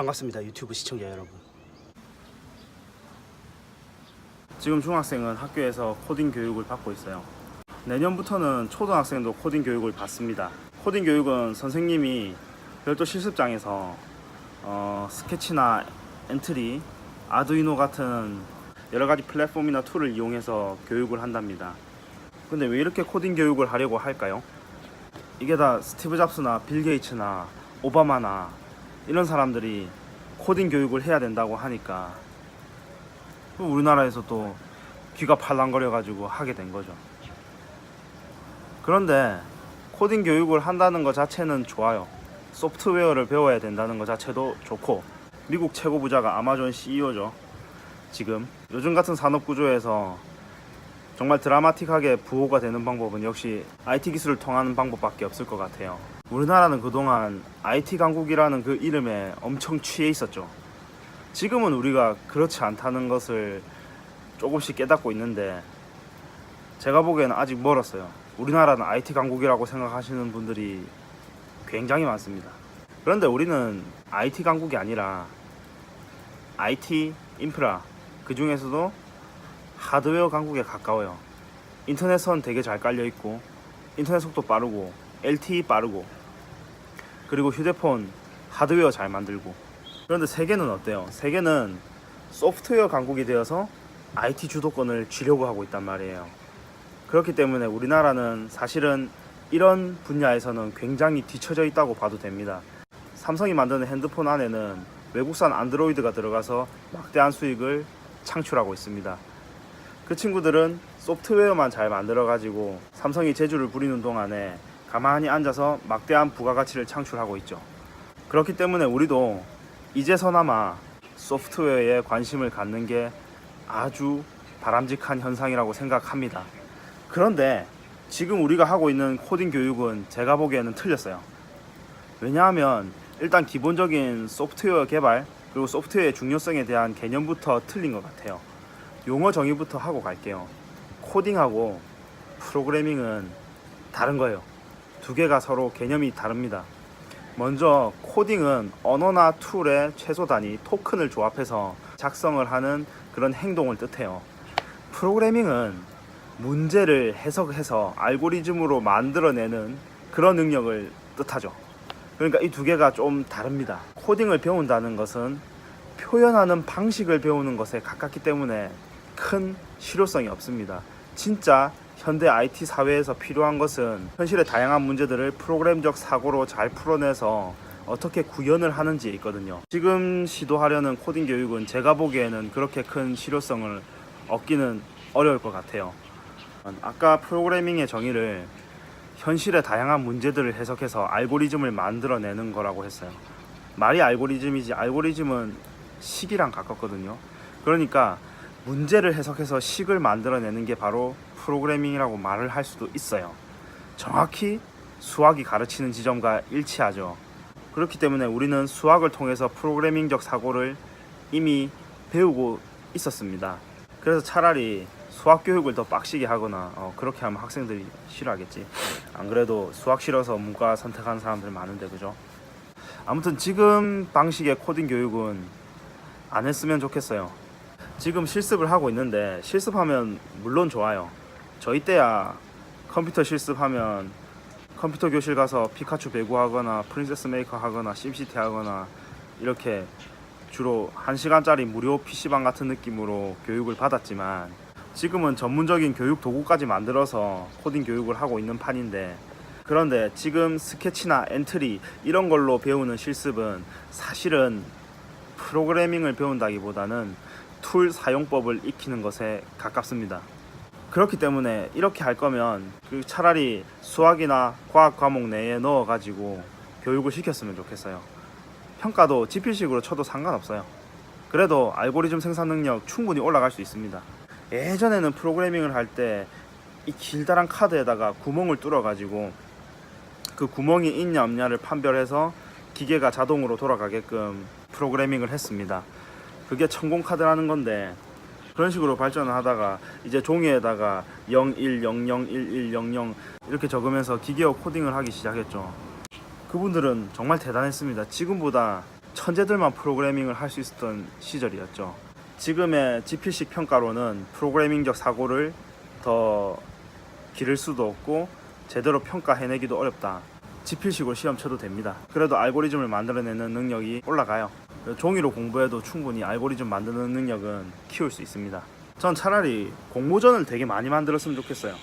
반갑습니다 유튜브 시청자 여러분 지금 중학생은 학교에서 코딩 교육을 받고 있어요. 내년부터는 초등학생도 코딩 교육을 받습니다. 코딩 교육은 선생님이 별도 실습장에서 어, 스케치나 엔트리, 아두이노 같은 여러 가지 플랫폼이나 툴을 이용해서 교육을 한답니다. 근데 왜 이렇게 코딩 교육을 하려고 할까요? 이게 다 스티브 잡스나 빌 게이츠나 오바마나 이런 사람들이 코딩 교육을 해야 된다고 하니까 또 우리나라에서 또 귀가 팔랑거려 가지고 하게 된 거죠. 그런데 코딩 교육을 한다는 것 자체는 좋아요. 소프트웨어를 배워야 된다는 것 자체도 좋고 미국 최고 부자가 아마존 CEO죠. 지금 요즘 같은 산업 구조에서 정말 드라마틱하게 부호가 되는 방법은 역시 IT 기술을 통하는 방법밖에 없을 것 같아요. 우리나라는 그동안 IT 강국이라는 그 이름에 엄청 취해 있었죠. 지금은 우리가 그렇지 않다는 것을 조금씩 깨닫고 있는데 제가 보기에는 아직 멀었어요. 우리나라는 IT 강국이라고 생각하시는 분들이 굉장히 많습니다. 그런데 우리는 IT 강국이 아니라 IT 인프라 그 중에서도 하드웨어 강국에 가까워요. 인터넷선 되게 잘 깔려 있고 인터넷 속도 빠르고 LTE 빠르고 그리고 휴대폰 하드웨어 잘 만들고 그런데 세계는 어때요? 세계는 소프트웨어 강국이 되어서 IT 주도권을 쥐려고 하고 있단 말이에요. 그렇기 때문에 우리나라는 사실은 이런 분야에서는 굉장히 뒤처져 있다고 봐도 됩니다. 삼성이 만드는 핸드폰 안에는 외국산 안드로이드가 들어가서 막대한 수익을 창출하고 있습니다. 그 친구들은 소프트웨어만 잘 만들어가지고 삼성이 재주를 부리는 동안에 가만히 앉아서 막대한 부가가치를 창출하고 있죠. 그렇기 때문에 우리도 이제서나마 소프트웨어에 관심을 갖는 게 아주 바람직한 현상이라고 생각합니다. 그런데 지금 우리가 하고 있는 코딩 교육은 제가 보기에는 틀렸어요. 왜냐하면 일단 기본적인 소프트웨어 개발 그리고 소프트웨어의 중요성에 대한 개념부터 틀린 것 같아요. 용어 정의부터 하고 갈게요. 코딩하고 프로그래밍은 다른 거예요. 두 개가 서로 개념이 다릅니다. 먼저 코딩은 언어나 툴의 최소 단위 토큰을 조합해서 작성을 하는 그런 행동을 뜻해요. 프로그래밍은 문제를 해석해서 알고리즘으로 만들어내는 그런 능력을 뜻하죠. 그러니까 이 두 개가 좀 다릅니다. 코딩을 배운다는 것은 표현하는 방식을 배우는 것에 가깝기 때문에 큰 실효성이 없습니다. 진짜 현대 IT 사회에서 필요한 것은 현실의 다양한 문제들을 프로그램적 사고로 잘 풀어내서 어떻게 구현을 하는지에 있거든요. 지금 시도하려는 코딩 교육은 제가 보기에는 그렇게 큰 실효성을 얻기는 어려울 것 같아요. 아까 프로그래밍의 정의를 현실의 다양한 문제들을 해석해서 알고리즘을 만들어내는 거라고 했어요. 말이 알고리즘이지 알고리즘은 식이랑 가깝거든요. 그러니까 문제를 해석해서 식을 만들어내는 게 바로 프로그래밍이라고 말을 할 수도 있어요. 정확히 수학이 가르치는 지점과 일치하죠. 그렇기 때문에 우리는 수학을 통해서 프로그래밍적 사고를 이미 배우고 있었습니다. 그래서 차라리 수학 교육을 더 빡시게 하거나 어, 그렇게 하면 학생들이 싫어하겠지. 안 그래도 수학 싫어서 문과 선택하는 사람들 많은데 그죠? 아무튼 지금 방식의 코딩 교육은 안 했으면 좋겠어요. 지금 실습을 하고 있는데 실습하면 물론 좋아요. 저희 때야 컴퓨터 실습하면 컴퓨터 교실 가서 피카츄 배구하거나 프린세스 메이커 하거나 심시티 하거나 이렇게 주로 1시간짜리 무료 PC방 같은 느낌으로 교육을 받았지만 지금은 전문적인 교육 도구까지 만들어서 코딩 교육을 하고 있는 판인데 그런데 지금 스케치나 엔트리 이런 걸로 배우는 실습은 사실은 프로그래밍을 배운다기보다는 툴 사용법을 익히는 것에 가깝습니다. 그렇기 때문에 이렇게 할 거면 그 차라리 수학이나 과학 과목 내에 넣어 가지고 교육을 시켰으면 좋겠어요. 평가도 지필식으로 쳐도 상관없어요. 그래도 알고리즘 생산 능력 충분히 올라갈 수 있습니다. 예전에는 프로그래밍을 할 때 이 길다란 카드에다가 구멍을 뚫어 가지고 그 구멍이 있냐 없냐를 판별해서 기계가 자동으로 돌아가게끔 프로그래밍을 했습니다. 그게 천공 카드라는 건데 그런 식으로 발전을 하다가 이제 종이에다가 01001100 이렇게 적으면서 기계어 코딩을 하기 시작했죠. 그분들은 정말 대단했습니다. 지금보다 천재들만 프로그래밍을 할 수 있었던 시절이었죠. 지금의 지필식 평가로는 프로그래밍적 사고를 더 기를 수도 없고 제대로 평가해내기도 어렵다. 지필식으로 시험 쳐도 됩니다. 그래도 알고리즘을 만들어내는 능력이 올라가요. 종이로 공부해도 충분히 알고리즘 만드는 능력은 키울 수 있습니다. 전 차라리 공모전을 되게 많이 만들었으면 좋겠어요.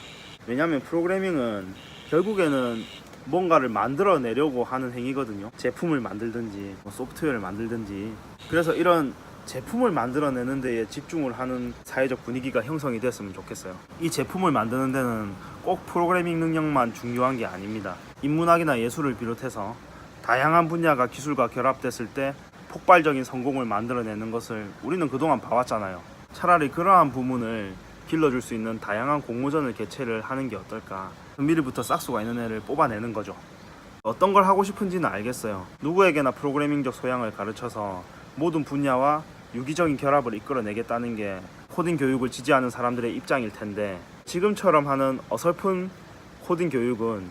왜냐하면 프로그래밍은 결국에는 뭔가를 만들어내려고 하는 행위거든요. 제품을 만들든지 뭐 소프트웨어를 만들든지 그래서 이런 제품을 만들어내는 데에 집중을 하는 사회적 분위기가 형성이 됐으면 좋겠어요. 이 제품을 만드는 데는 꼭 프로그래밍 능력만 중요한 게 아닙니다. 인문학이나 예술을 비롯해서 다양한 분야가 기술과 결합됐을 때 폭발적인 성공을 만들어내는 것을 우리는 그동안 봐왔잖아요. 차라리 그러한 부분을 길러줄 수 있는 다양한 공모전을 개최를 하는 게 어떨까. 미리부터 싹수가 있는 애를 뽑아내는 거죠. 어떤 걸 하고 싶은지는 알겠어요. 누구에게나 프로그래밍적 소양을 가르쳐서 모든 분야와 유기적인 결합을 이끌어내겠다는 게 코딩 교육을 지지하는 사람들의 입장일 텐데 지금처럼 하는 어설픈 코딩 교육은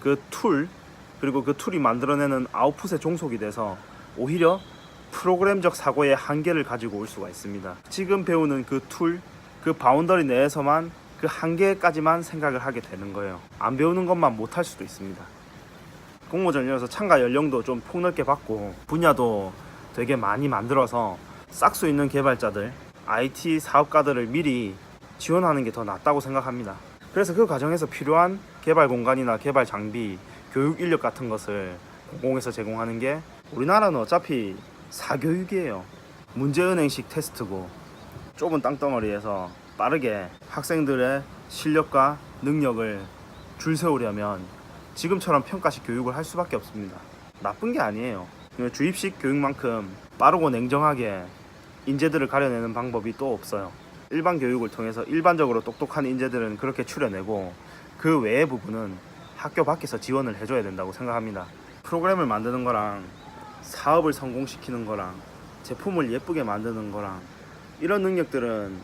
그 툴 그리고 그 툴이 만들어내는 아웃풋에 종속이 돼서 오히려 프로그램적 사고의 한계를 가지고 올 수가 있습니다. 지금 배우는 그 툴, 그 바운더리 내에서만 그 한계까지만 생각을 하게 되는 거예요. 안 배우는 것만 못할 수도 있습니다. 공모전이라서 참가 연령도 좀 폭넓게 받고 분야도 되게 많이 만들어서 싹수 있는 개발자들, IT 사업가들을 미리 지원하는 게 더 낫다고 생각합니다. 그래서 그 과정에서 필요한 개발 공간이나 개발 장비, 교육 인력 같은 것을 공공에서 제공하는 게 우리나라는 어차피 사교육이에요. 문제은행식 테스트고 좁은 땅덩어리에서 빠르게 학생들의 실력과 능력을 줄 세우려면 지금처럼 평가식 교육을 할 수밖에 없습니다. 나쁜 게 아니에요. 주입식 교육만큼 빠르고 냉정하게 인재들을 가려내는 방법이 또 없어요. 일반 교육을 통해서 일반적으로 똑똑한 인재들은 그렇게 추려내고 그 외의 부분은 학교 밖에서 지원을 해줘야 된다고 생각합니다. 프로그램을 만드는 거랑 사업을 성공시키는 거랑 제품을 예쁘게 만드는 거랑 이런 능력들은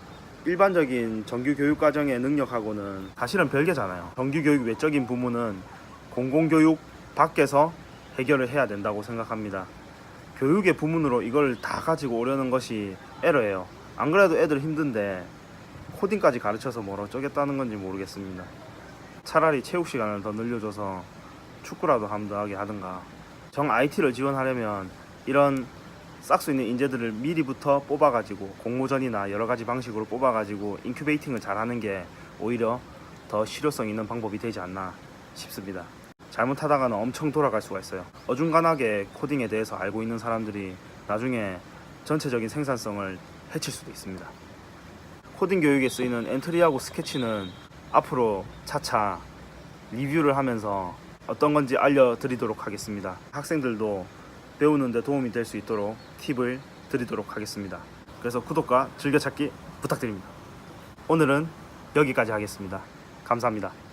일반적인 정규 교육 과정의 능력하고는 사실은 별개잖아요. 정규 교육 외적인 부분은 공공교육 밖에서 해결을 해야 된다고 생각합니다. 교육의 부문으로 이걸 다 가지고 오려는 것이 에러예요. 안 그래도 애들 힘든데 코딩까지 가르쳐서 뭘 어쩌겠다는 건지 모르겠습니다. 차라리 체육 시간을 더 늘려줘서 축구라도 함 더하게 하든가. 정 IT를 지원하려면 이런 싹수 있는 인재들을 미리부터 뽑아가지고 공모전이나 여러 가지 방식으로 뽑아가지고 인큐베이팅을 잘하는 게 오히려 더 실효성 있는 방법이 되지 않나 싶습니다. 잘못하다가는 엄청 돌아갈 수가 있어요. 어중간하게 코딩에 대해서 알고 있는 사람들이 나중에 전체적인 생산성을 해칠 수도 있습니다. 코딩 교육에 쓰이는 엔트리하고 스케치는 앞으로 차차 리뷰를 하면서 어떤 건지 알려드리도록 하겠습니다. 학생들도 배우는데 도움이 될 수 있도록 팁을 드리도록 하겠습니다. 그래서 구독과 즐겨찾기 부탁드립니다. 오늘은 여기까지 하겠습니다. 감사합니다.